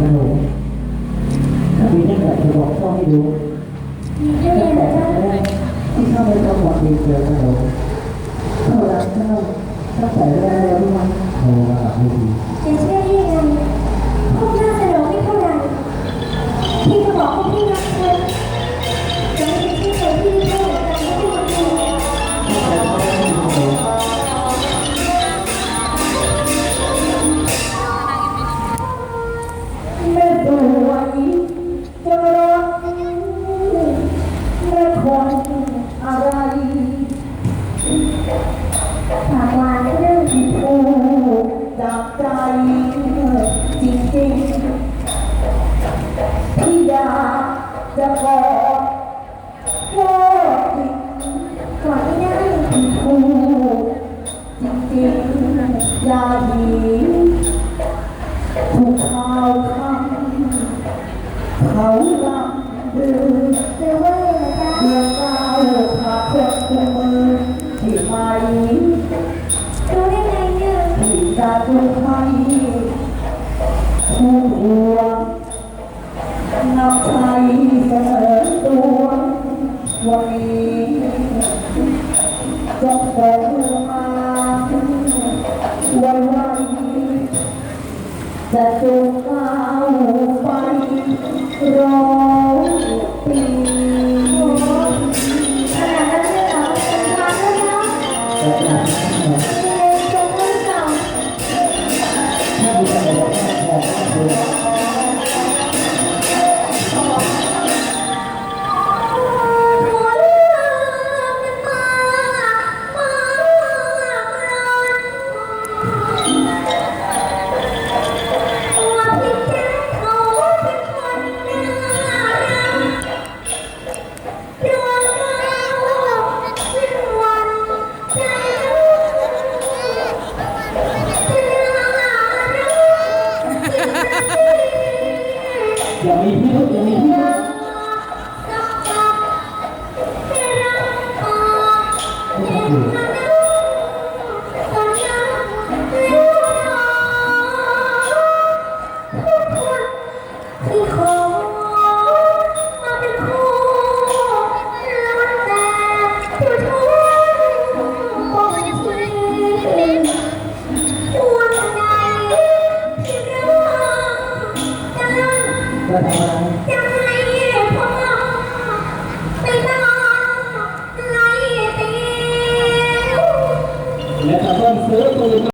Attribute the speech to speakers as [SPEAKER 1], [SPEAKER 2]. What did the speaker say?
[SPEAKER 1] สนุ
[SPEAKER 2] กถ้ามีนั่นแหละจะบอกพ่อให้รู้
[SPEAKER 1] เจ้าเองเหรอ
[SPEAKER 2] แต่
[SPEAKER 1] จ๊ะ
[SPEAKER 2] ที่เข้าไปจังหวัดดีเจอสนุกเข้ารักเข้าตั้งแต่แรกแล้วมันโทรมาหาพี่
[SPEAKER 1] จะเชื่อได้ยังไงพวกหน้าเสนอไม่เท่าไหร่ พี่ก็บอกว่า จะ
[SPEAKER 2] บอกว่าจริง
[SPEAKER 1] ก่อนไม่ได้
[SPEAKER 2] ที่พูดจริงๆอย่าหนีถูกข่าวคำเขาลำลือ
[SPEAKER 1] หรือว่าอะไรนะจ๊ะ
[SPEAKER 2] เมื่อก้าวขาดคนคุมมือที่ไม่
[SPEAKER 1] รู้ได้ไงเนี่ย
[SPEAKER 2] ที่จะดูให้คู่หัว นับใจเสนอตัววันนี้จะเปิดมาวันไหนจะจูงก้าวไปรอปี
[SPEAKER 1] ขนาดนั้นเลยเหรอเป็นความแล้วนะ
[SPEAKER 2] แต่จากนั้นเนี่ย
[SPEAKER 1] เอ๊ะจงหรือเปล่า
[SPEAKER 2] ถ้ามีแต่บอกว่
[SPEAKER 1] จะน่ารั
[SPEAKER 2] จ